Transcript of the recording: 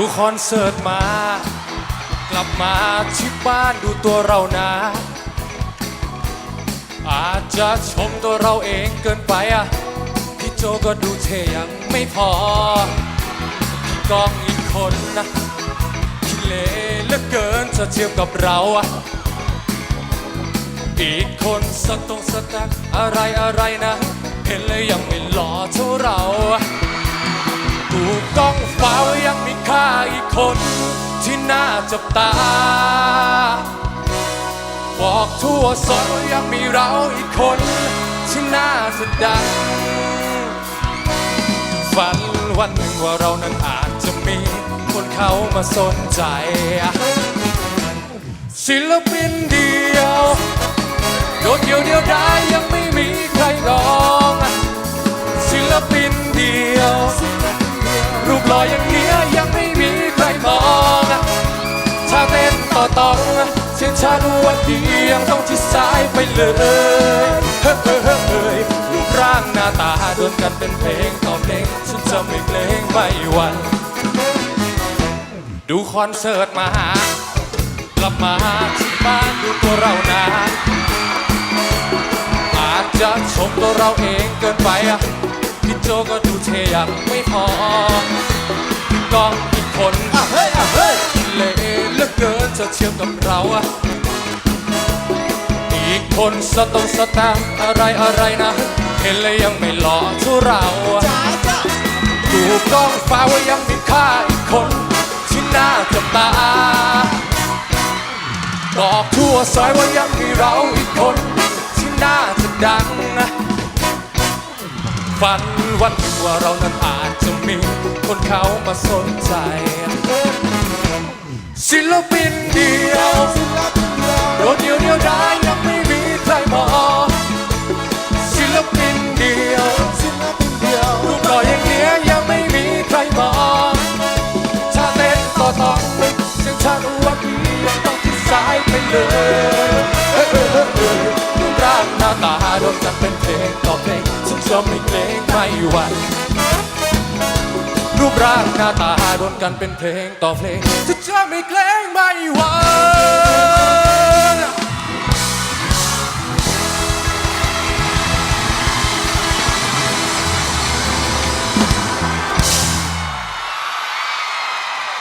ูคอนเสิร์ตมา กลับมาที่บ้านดูตัวเรานะ อาจจะชมตัวเราเองเกินไปอะ พี่โจก็ดูเทยังไม่พอ พี่ก้องอีกคนนะพี่เละเหลือเกินจะเทียบกับเราอะ อีกคนสตรงสตักอะไรอะไรนะ เห็นเลยยังไม่หล่อเท่าเราอะ กล้องฟ้ายังมีค่าอีกคน ที่น่าจับตา บอกทั่วซอยว่ายังมีเราอีกคน ที่น่าจะดังฝันวันหนึ่งว่าเรานั้นอาจจะมี คนเขามาสนใจ ศิลปินเดียว โดดเดียวเดียวดายยังไม่ ต้นต่องเสียงชาดวันดียังต้องที่สายไปเลยเฮ้ยเฮ้ยเฮ้ยรูปร่างหน้าตาดวลกันเป็นเพลงต่อเพลงฉันจะไม่เพลงไม่หวันดูคอนเสิร์ตมากลับมาที่บ้านดูตัวเรานะอาจจะชมตัวเราเองเกินไปอะพี่โจก็ดูเทยังไม่พอพี่กอง จะเทียบกับเราอะอีกคนสตงสตางอะไรอะไรนะ เห็นเลยยังไม่หล่อเท่าเราดูกล้องฟ้าว่ายังมีค่าอีกคนที่น่าจับตาบอกทั่วซอยว่ายังมีเราอีกคนที่น่าจะดังฝันวันนึงว่าเรานั้นอาจจะมีคนเขามาสนใจ ศิลปินเดียวศิลปินเดียวโดดเดียวเดียวดายยังไม่มีใครมองศิลปินเดียวศิลปินเดียวรูปหล่ออย่างเนี้ยยังไม่มีใครมองถ้าเต้นต่อต้องเสียงชาติวันี้ยังต้องที่สายไปเลยรูปร่างหน้าตาโดนกันเป็นเพลงต่อเพลงฉันจะไม่เกรงไม่หวั่น รักหน้าตาโดนกันเป็นเพลงต่อเพลงฉันจะไม่เกรงไม่หวั่น